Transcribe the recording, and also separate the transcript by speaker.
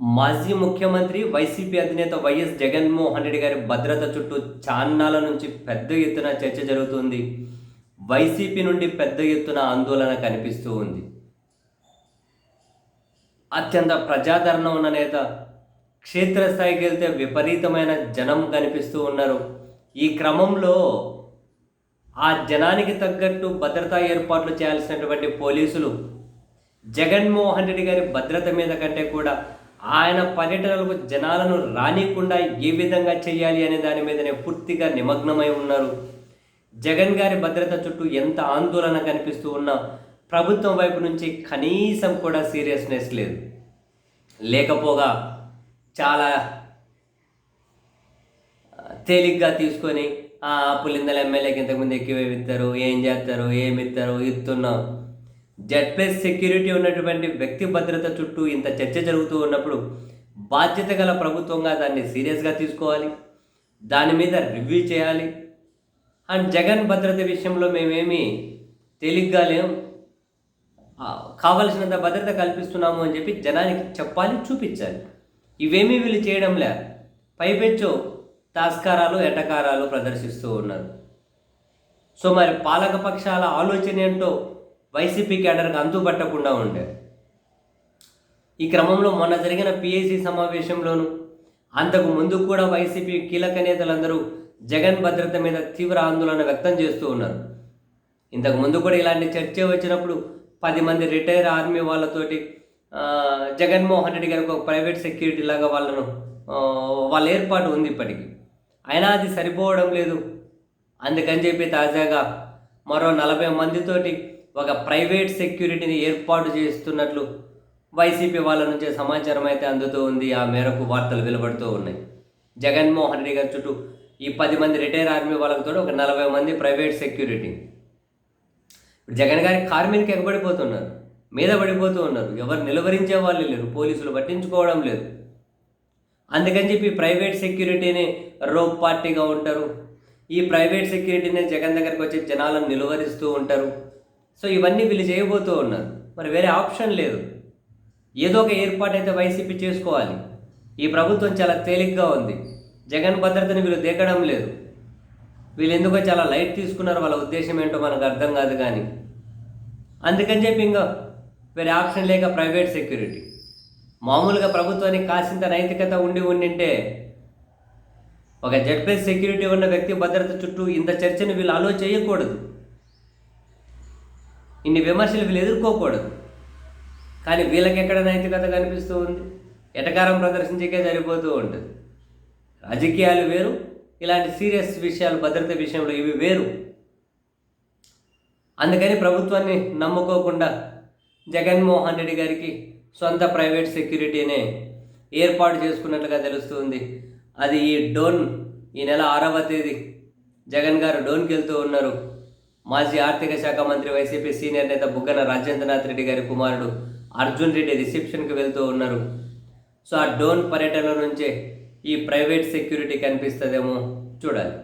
Speaker 1: మాజీ ముఖ్యమంత్రి వైసీపీ అధినేత వైఎస్ జగన్మోహన్ రెడ్డి గారి భద్రత చుట్టూ చాన్నాల నుంచి పెద్ద ఎత్తున చర్చ జరుగుతుంది. వైసీపీ నుండి పెద్ద ఎత్తున ఆందోళన కనిపిస్తూ ఉంది. అత్యంత ప్రజాదరణ ఉన్న నేత క్షేత్రస్థాయికి వెళ్తే విపరీతమైన జనం కనిపిస్తూ ఉన్నారు. ఈ క్రమంలో ఆ జనానికి తగ్గట్టు భద్రతా ఏర్పాట్లు చేయాల్సినటువంటి పోలీసులు జగన్మోహన్ రెడ్డి గారి భద్రత మీద కంటే కూడా ఆయన పర్యటనలకు జనాలను రానికుండా ఏ విధంగా చేయాలి అనే దాని మీదనే పూర్తిగా నిమగ్నమై ఉన్నారు. జగన్ గారి భద్రత చుట్టూ ఎంత ఆందోళన కనిపిస్తూ ఉన్నా ప్రభుత్వం వైపు నుంచి కనీసం కూడా సీరియస్నెస్ లేదు. లేకపోగా చాలా తేలిగ్గా తీసుకొని "ఆ, పులిందల ఎమ్మెల్యేకి ఇంతకుముందు ఎక్కువ ఇస్తారు ఏం చేస్తారు ఏమి ఇస్తారు ఇస్తున్నాం. జెడ్ ప్లస్ సెక్యూరిటీ ఉన్నటువంటి వ్యక్తి భద్రత చుట్టూ ఇంత చర్చ జరుగుతూ ఉన్నప్పుడు బాధ్యత గల ప్రభుత్వంగా దాన్ని సీరియస్గా తీసుకోవాలి. దాని మీద రివ్యూ చేయాలి. అండ్ జగన్ భద్రత విషయంలో మేమేమి తేలిగ్గా లేం. కావలసినంత భద్రత కల్పిస్తున్నాము అని చెప్పి జనానికి చెప్పాలి చూపించాలి. ఇవేమీ వీళ్ళు చేయడం లే. పైపెచ్చు తాస్కారాలు ఎటకారాలు ప్రదర్శిస్తూ ఉన్నారు. సో మరి పాలక పక్షాల ఆలోచన ఏంటో వైసీపీ క్యాడర్కి అంతుపట్టకుండా ఉండే. ఈ క్రమంలో మొన్న జరిగిన పిఏసీ సమావేశంలోనూ అంతకు ముందు కూడా వైసీపీ కీలక నేతలందరూ జగన్ భద్రత మీద తీవ్ర ఆందోళన వ్యక్తం చేస్తూ ఉన్నారు. ఇంతకు ముందు కూడా ఇలాంటి చర్చ వచ్చినప్పుడు పది మంది రిటైర్ ఆర్మీ వాళ్ళతోటి జగన్మోహన్ రెడ్డి గారికి ఒక ప్రైవేట్ సెక్యూరిటీ లాగా వాళ్ళను వాళ్ళ ఏర్పాటు ఉంది ఇప్పటికీ. అయినా అది సరిపోవడం లేదు. అందుకని చెప్పి తాజాగా మరో నలభై మందితోటి ఒక ప్రైవేట్ సెక్యూరిటీని ఏర్పాటు చేస్తున్నట్లు వైసీపీ వాళ్ళ నుంచి సమాచారం అయితే అందుతూ ఉంది. ఆ మేరకు వార్తలు వెలువడుతూ ఉన్నాయి. జగన్మోహన్ రెడ్డి గారి చుట్టూ ఈ పది మంది రిటైర్ ఆర్మీ వాళ్ళతో ఒక నలభై మంది ప్రైవేట్ సెక్యూరిటీ. జగన్ గారి కారు మీదకి ఎగబడిపోతున్నారు మీద పడిపోతూ ఉన్నారు. ఎవరు నిలువరించే వాళ్ళు లేరు. పోలీసులు పట్టించుకోవడం లేదు. అందుకని చెప్పి ప్రైవేట్ సెక్యూరిటీని రోప్ పార్టీగా ఉంటారు. ఈ ప్రైవేట్ సెక్యూరిటీనే జగన్ దగ్గరికి వచ్చి జనాలను నిలువరిస్తూ ఉంటారు. సో ఇవన్నీ వీళ్ళు చేయబోతూ ఉన్నారు. మరి వేరే ఆప్షన్ లేదు. ఏదో ఒక ఏర్పాటు అయితే వైసీపీ చేసుకోవాలి. ఈ ప్రభుత్వం చాలా తేలిగ్గా ఉంది. జగన్ భద్రతని వీళ్ళు దేకడం లేదు. వీళ్ళు ఎందుకో చాలా లైట్ తీసుకున్నారు. వాళ్ళ ఉద్దేశం ఏంటో మనకు అర్థం కాదు కానీ. అందుకని చెప్పి ఇంకా వేరే ఆప్షన్ లేక ప్రైవేట్ సెక్యూరిటీ. మామూలుగా ప్రభుత్వానికి కాసింత నైతికత ఉండి ఉండింటే ఒక జెడ్ సెక్యూరిటీ ఉన్న వ్యక్తి భద్రత చుట్టూ ఇంత చర్చను వీళ్ళు అలో చేయకూడదు. ఇన్ని విమర్శలు వీళ్ళు ఎదుర్కోకూడదు. కానీ వీళ్ళకి ఎక్కడ నైతికత కనిపిస్తూ ఉంది? ఎటకారం ప్రదర్శించకే సరిపోతూ ఉంటుంది. రాజకీయాలు వేరు ఇలాంటి సీరియస్ విషయాలు భద్రత విషయంలో ఇవి వేరు. అందుకని ప్రభుత్వాన్ని నమ్ముకోకుండా జగన్మోహన్ రెడ్డి గారికి సొంత ప్రైవేట్ సెక్యూరిటీనే ఏర్పాటు చేసుకున్నట్లుగా తెలుస్తుంది అది ఈ డోన్ ఈ నెల ఆరవ తేదీ. జగన్ గారు డోన్కి వెళ్తూ ఉన్నారు. మాజీ ఆర్థిక శాఖ మంత్రి వైసీపీ సీనియర్ నేత బుగ్గన రాజేంద్రనాథ్ రెడ్డి గారి కుమారుడు అర్జున్ రెడ్డి రిసెప్షన్కి వెళ్తూ ఉన్నారు. సో ఆ డోన్ పర్యటన నుంచే ఈ ప్రైవేట్ సెక్యూరిటీ కనిపిస్తుందేమో చూడాలి.